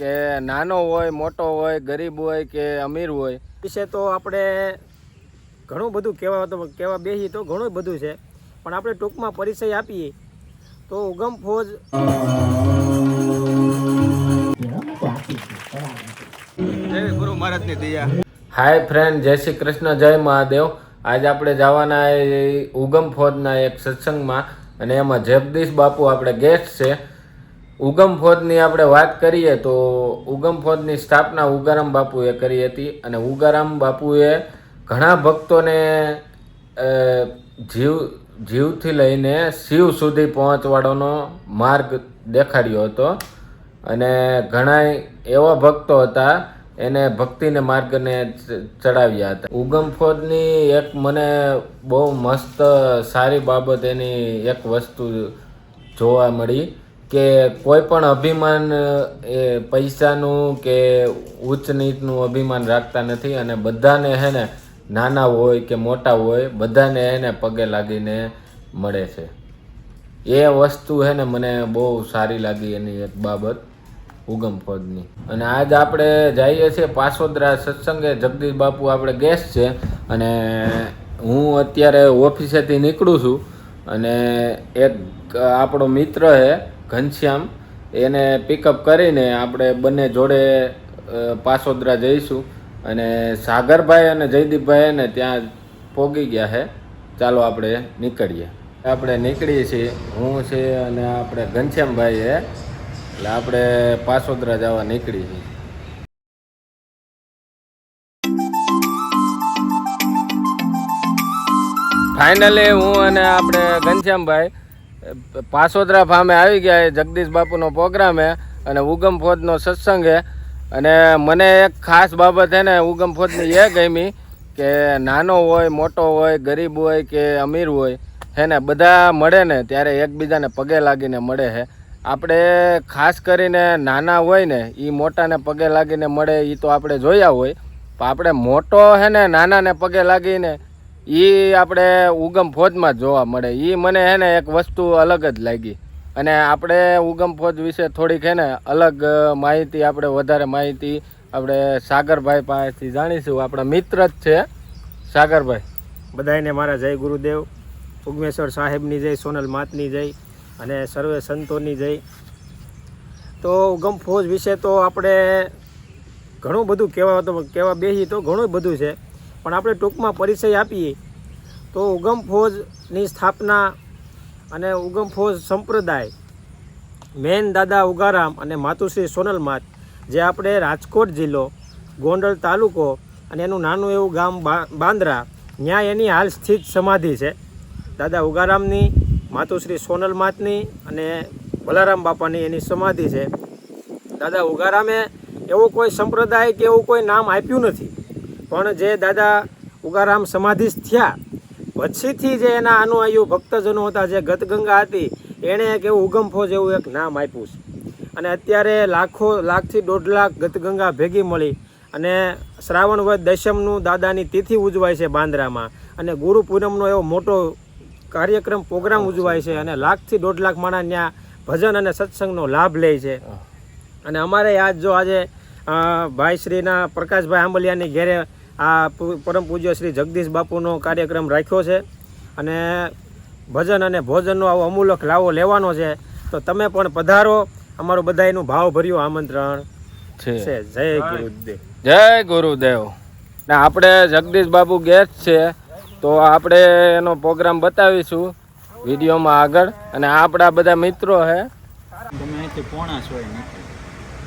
કે નાનો હોય મોટો હોય ગરીબ હોય કે અમીર હોય વિશે તો આપણે ઘણું બધું કહેવા તો કહેવા બેસી તો ઘણું બધું છે. પણ આપણે ટૂંકમાં પરિચય આપીએ તો ઉગમ ફોજ ગુરુ મહારાજની દયા. હાય ફ્રેન્ડ જય શ્રી કૃષ્ણ જય મહાદેવ. આજે આપણે જવાના ઉગમ ફોજના એક સત્સંગમાં અને એમાં જગદીશ બાપુ આપણે ગેસ્ટ છે. ઉગમ ફોજની આપણે વાત કરીએ તો ઉગમ ફોજની સ્થાપના ઉગારામ બાપુએ કરી હતી અને ઉગારામ બાપુએ ઘણા ભક્તોને જીવ, જીવથી લઈને શિવ સુધી પહોંચવાડવાનો માર્ગ દેખાડ્યો હતો. અને ઘણા એવા ભક્તો હતા, એને ભક્તિને માર્ગને ચડાવ્યા હતા. ઉગમ ફોજની એક મને બહુ મસ્ત, સારી બાબત એની એક વસ્તુ જોવા મળી. કે કોઈ પણ અભિમાન એ પૈસાનું કે ઉચ્ચ નીચનું અભિમાન રાખતા નથી અને બધાને હે ને નાના હોય કે મોટા હોય, બધાને એને પગે લાગીને મળે છે. એ વસ્તુ હે ને મને બહુ સારી લાગી એની એક બાબત ઉગમ ફોજની અને આજ આપણે જઈએ છીએ પાસોદરા સત્સંગે. જગદીશ બાપુ આપણે ગેસ્ટ છે અને હું અત્યારે ઓફિસેથી નીકળું છું અને એક આપણો મિત્ર છે ઘનશ્યામ, એને પિકઅપ કરીને આપણે બંને જોડે પાસોદરા જઈશું. અને સાગરભાઈ અને જયદીપભાઈ એને ત્યાં પોગી ગયા છે ચાલો આપણે નીકળીએ. આપણે નીકળીએ છીએ. હું છે અને આપણે ઘનશ્યામભાઈ છે એટલે આપણે પાસોદરા જવા નીકળી છીએ. ફાઇનલી હું અને આપણે ઘનશ્યામભાઈ પાસોદરા ફામે આવી ગયા એ જગદીશ બાપુનો પ્રોગ્રામ હે અને ઉગમ ફોજનો સત્સંગ હે. અને મને એક ખાસ બાબત છે ને, ઉગમ ફોજની એ ગમી કે નાનો હોય, મોટો હોય, ગરીબ હોય કે અમીર હોય, હે ને, બધા મળે ને ત્યારે એકબીજાને પગે લાગીને મળે છે આપણે ખાસ કરીને નાના હોય ને એ મોટાને પગે લાગીને મળે એ તો આપણે જોયા હોય. પણ આપણે મોટો હે ને, નાનાને પગે લાગીને એ આપણે ઉગમ ફોજમાં જ જોવા મળે. એ મને હે ને એક વસ્તુ અલગ જ લાગી. અને આપણે ઉગમ ફોજ વિશે થોડીક હે ને અલગ માહિતી, આપણે વધારે માહિતી આપણે સાગરભાઈ પાસેથી જાણીશું. આપણા મિત્ર જ છે. સાગરભાઈ. બધાને મારા જય ગુરુદેવ. ઉગમેશ્વર સાહેબની જય, સોનલ માતની જય અને સર્વે સંતોની જય. તો ઉગમ ફોજ વિશે તો આપણે ઘણું બધું કહેવા તો કહેવા બેસી તો ઘણું બધું છે. પણ આપણે ટૂંકમાં પરિચય આપીએ તો ઉગમ ફોજની સ્થાપના અને ઉગમ ફોજ સંપ્રદાય, મેન દાદા ઉગારામ અને માતુશ્રી સોનલમાત જે આપણે રાજકોટ જિલ્લો, ગોંડલ તાલુકો અને એનું નાનું એવું ગામ બાંદ્રા ત્યાં એની હાલ સ્થિત સમાધિ છે. દાદા ઉગારામની, માતુશ્રી સોનલમાતની અને ભલારામ બાપાની એની સમાધિ છે. દાદા ઉગારામે એવો કોઈ સંપ્રદાય કે એવું કોઈ નામ આપ્યું નથી. પણ જે દાદા ઉગારામ સમાધિસ્થ થયા પછીથી જે એના અનુયાયીઓ ભક્તજનો હતા જે ગતગંગા હતી એણે એક એવું ઉગમફો જેવું એક નામ આપ્યું છે. અને અત્યારે લાખો લાખથી દોઢ લાખ ગતગંગા ભેગી મળી અને શ્રાવણ વદ દશમનું દાદાની તિથિ ઉજવાય છે બાંદ્રામાં. અને ગુરુ પૂનમનો એવો મોટો કાર્યક્રમ પ્રોગ્રામ ઉજવાય છે અને લાખથી દોઢ લાખ માણસ ત્યાં ભજન અને સત્સંગનો લાભ લે છે. અને અમારે આજ જો આજે ભાઈ શ્રીના પ્રકાશભાઈ આંબલિયાની ઘેરે આ પરમ પૂજ્ય શ્રી જગદીશ બાપુનો કાર્યક્રમ રાખ્યો છે. અને ભજન અને ભોજનનો આવો અમૂલક લાવો લેવાનો છે. તો તમે પણ પધારો. અમારું બધાયનું ભાવભર્યું આમંત્રણ છે. જય ગુરુદેવ. જય ગુરુદેવ. ને આપણે જગદીશ બાબુ ગેસ્ટ છે. તો આપણે એનો પ્રોગ્રામ બતાવીશું વિડીયોમાં આગળ. અને આપણા બધા મિત્રો છે તમે અહીંથી પોણા છો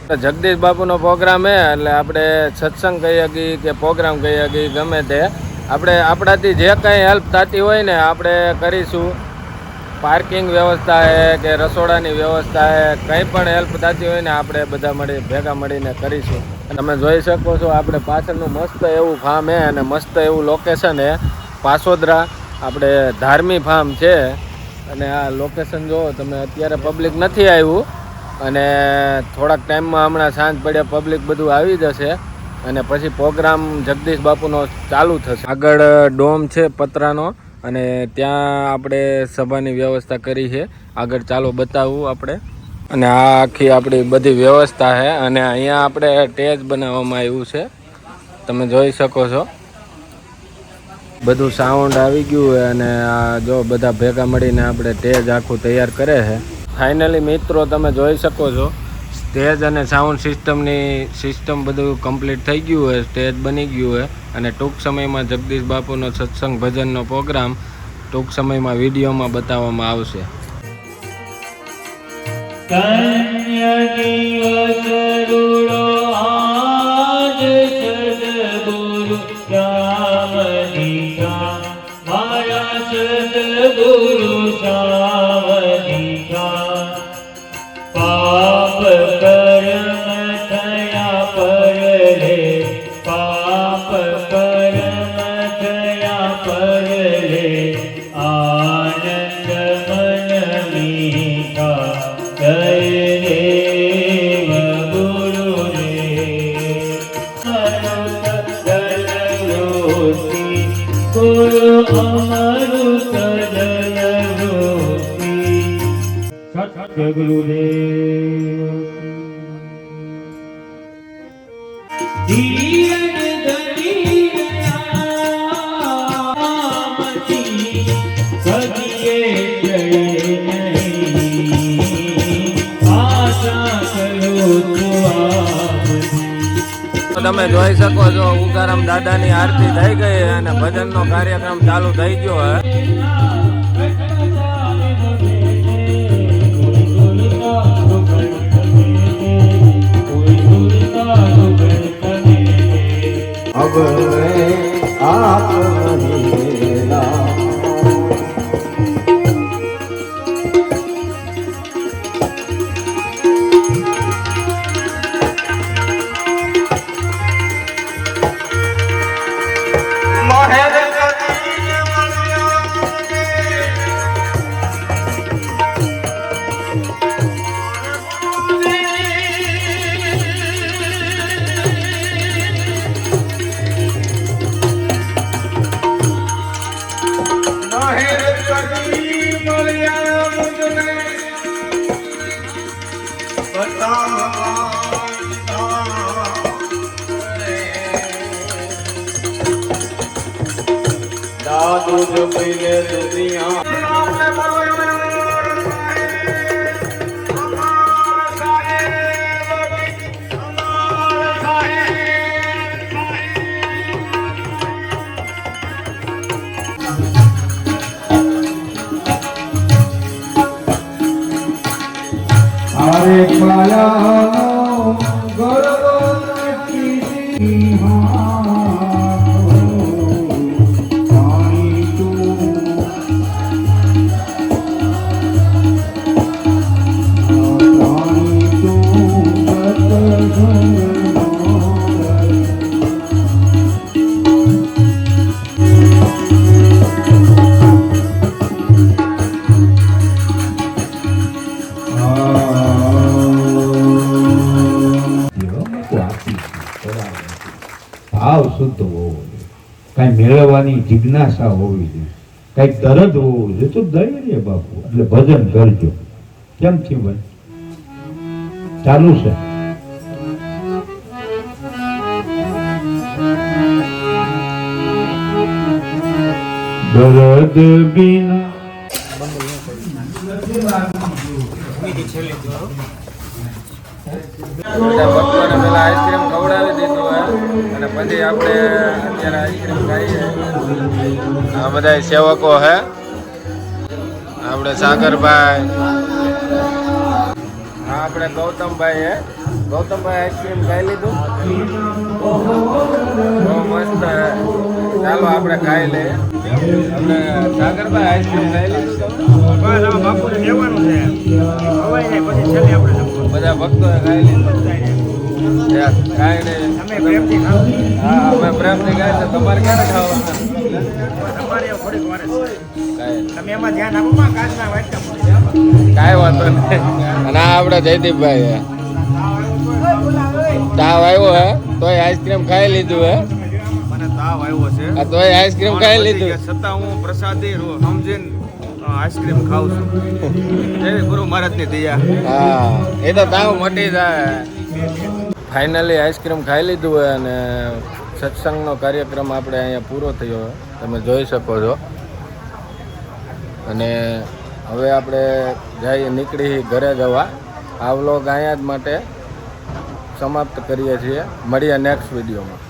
જગદીશ બાપુનો પ્રોગ્રામ હે, એટલે આપણે સત્સંગ કહી શકીએ કે પ્રોગ્રામ કહી શકીએ ગમે તે. આપણે આપણાથી જે કંઈ હેલ્પ થતી હોય ને, આપણે કરીશું. પાર્કિંગ વ્યવસ્થા હે કે રસોડાની વ્યવસ્થા હે, કંઈ પણ હેલ્પ થતી હોય ને, આપણે બધા મળી, ભેગા મળીને કરીશું. તમે જોઈ શકો છો, આપણે પાછળનું મસ્ત એવું ફાર્મ હે અને મસ્ત એવું લોકેશન હે. પાસોદરા, આપણે ધાર્મી ફાર્મ છે. અને આ લોકેશન જુઓ તમે અત્યારે પબ્લિક નથી આવ્યું. અને થોડાક ટાઈમમાં હમણાં સાંજ પડ્યા પબ્લિક બધું આવી જશે અને પછી પ્રોગ્રામ જગદીશ બાપુનો ચાલુ થશે. આગળ ડોમ છે પતરાનો અને ત્યાં આપણે સભાની વ્યવસ્થા કરી છે. આગળ ચાલો બતાવવું આપણે. અને આ આખી આપણી બધી વ્યવસ્થા છે અને અહીંયા આપણે ટેજ બનાવવામાં આવ્યું છે. તમે જોઈ શકો છો. બધું સાઉન્ડ આવી ગયું અને આ જો બધા ભેગા મળીને આપણે ટેજ આખું તૈયાર કરે છે. ફાઇનલી મિત્રો, તમે જોઈ શકો છો. સ્ટેજ અને સાઉન્ડ સિસ્ટમની સિસ્ટમ બધું કમ્પ્લીટ થઈ ગયું હોય સ્ટેજ બની ગયું હોય. અને ટૂંક સમયમાં જગદીશ બાપુનો સત્સંગ ભજનનો પ્રોગ્રામ ટૂંક સમયમાં વિડીયોમાં બતાવવામાં આવશે. કન્યદીવસરુડો ધરી તમે જોઈ શકો છો ઉગારામ દાદાની આરતી થઈ ગઈ અને ભજનનો કાર્યક્રમ ચાલુ થઈ ગયો હે. अब मैं आप मेरा દાદુ જો પીલે દુનિયા পায়া ભાવ હોવો જોઈએ. કાંઈ મેળવવાની જિજ્ઞાસા હોવી જોઈએ. કાંઈક દરદ હોવું જોઈએ. તો દઈ બાપુ, એટલે ભજન કરજો. કેમ થયું ભાઈ? ચાલુ છે. દરદ બિના આઈસ્ક્રીમ અને પછી આપણે અત્યારે આઈસ્ક્રીમ ખાઈએ. આ બધા સેવકો હે. આપણે સાગરભાઈ. હા આપણે ગૌતમભાઈ હે. ગૌતમભાઈ આઈસ્ક્રીમ ખાઈ લીધું? બહુ મસ્ત ચાલો આપણે ખાઈ લઈએ. આપણે સાગરભાઈ આઈસ્ક્રીમ ખાઈ લીધું. બાપુને લેવાનું છે. બધા ભક્તોએ ખાઈ લીધું. ક્યારે ખાવાના. કાંઈ વાંધો નહીં અને આપણા જયદીપભાઈ તાવ આવ્યો હે તોય આઈસ્ક્રીમ ખાઈ લીધું હે મને તાવ આવ્યો છે તોય આઈસ્ક્રીમ ખાઈ લીધું છતાં હું પ્રસાદી સમજીને આઈસ્ક્રીમ ખાઉં છું ગુરુ મહારાજની દયા હા એ તો તાવ મટી જાય ફાઇનલી આઈસ્ક્રીમ ખાઈ લીધું હોય અને સત્સંગનો કાર્યક્રમ આપણે અહીંયા પૂરો થયો તમે જોઈ શકો છો. અને હવે આપણે જઈએ નીકળી ઘરે જવા. આ વ્લોગ અહીંયા જ માટે સમાપ્ત કરીએ છીએ. મળીએ નેક્સ્ટ વિડીયોમાં